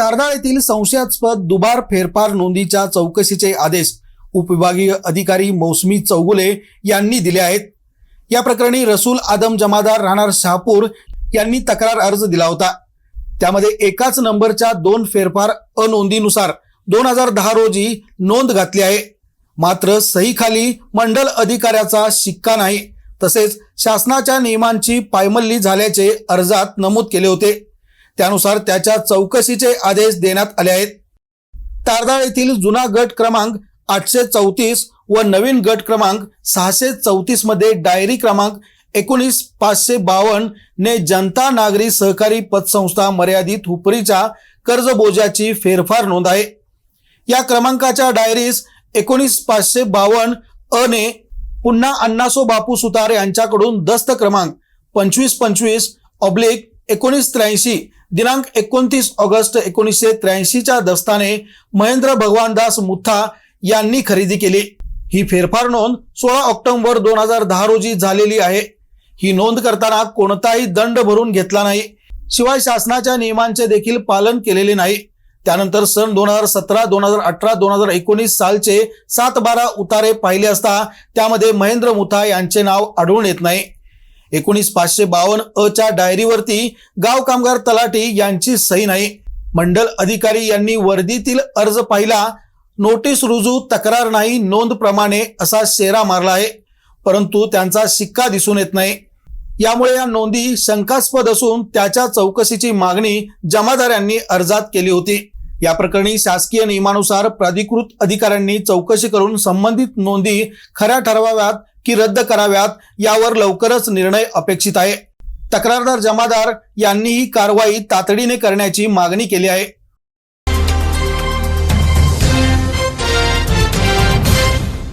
तारदाळ येथील संशयास्पद दुबार फेरफार नोंदीच्या चौकशीचे आदेश उपविभागीय अधिकारी मौसमी चौगुले यांनी दिले आहेत. या प्रकरणी रसूल आदम जमादार राहणार शहापूर यांनी तक्रार अर्ज दिला होता. त्यामध्ये एकाच नंबरच्या दोन फेरफार अनोंदीनुसार दोन हजार दहा रोजी नोंद घातली आहे. मात्र सहीखाली मंडल अधिकाऱ्याचा शिक्का नाही. तसेच शासनाच्या नियमांची पायमल्ली झाल्याचे अर्जात नमूद केले होते. त्यानुसार त्याच्या चौकशीचे आदेश देण्यात आले आहेत. तारदाळ येथील जुना गट क्रमांक आठशे चौतीस व नवीन गट क्रमांक सहाशे चौतीसमध्ये डायरी क्रमांक एकोणीस पाचशे बावन्न ने जनता नागरी सहकारी पतसंस्था मर्यादित हुपरीच्या कर्जबोजाची फेरफार नोंद आहे. या क्रमांकाच्या डायरीस एकोणीस पाचशे बावन्न अ ने पुन्हा अण्णासो बापू सुतार यांच्याकडून दस्त क्रमांक पंचवीस पंचवीस ऑब्लिक एकोणीस त्र्याऐंशी दिनांक एकोणतीस ऑगस्ट एकोणीसशे त्र्याऐंशीच्या दस्ताने महेंद्र भगवानदास मुथा यांनी खरेदी केली. ही फेरफार नोंद सोळा ऑक्टोबर दोन हजार दहा रोजी झालेली आहे. ही नोंद करताना कोणताही दंड भरून घेतला नाही. शिवाय शासनाच्या नियमांचे देखील पालन केलेले नाही. त्यानंतर सन दोन हजार सतरा दोन हजार अठरा दोन हजार एकोणीस सालचे सात बारा उतारे पाहिले असता त्यामध्ये महेंद्र मुथा यांचे नाव आढळून येत नाही. एकोणीस पाचशे बावन्न अ च्या डायरीवरती गाव कामगार तलाठी यांची सही नाही. मंडल अधिकारी यांनी वर्दीतील अर्ज पाहिला नोटीस रुजू तक्रार नाही नोंद प्रमाणे असा शेरा मारला आहे. परंतु त्यांचा शिक्का दिसून येत नाही. यामुळे या नोंदी शंकास्पद असून त्याच्या चौकशीची मागणी जमादारांनी अर्जात केली होती. या प्रकरणी शासकीय नियमानुसार प्राधिकृत अधिकाऱ्यांनी चौकशी करून संबंधित नोंदी खऱ्या ठरवाव्यात की रद्द कराव्यात यावर लवकरच निर्णय अपेक्षित आहे. तक्रारदार जमादार यांनी ही कारवाई तातडीने करण्याची मागणी केली आहे.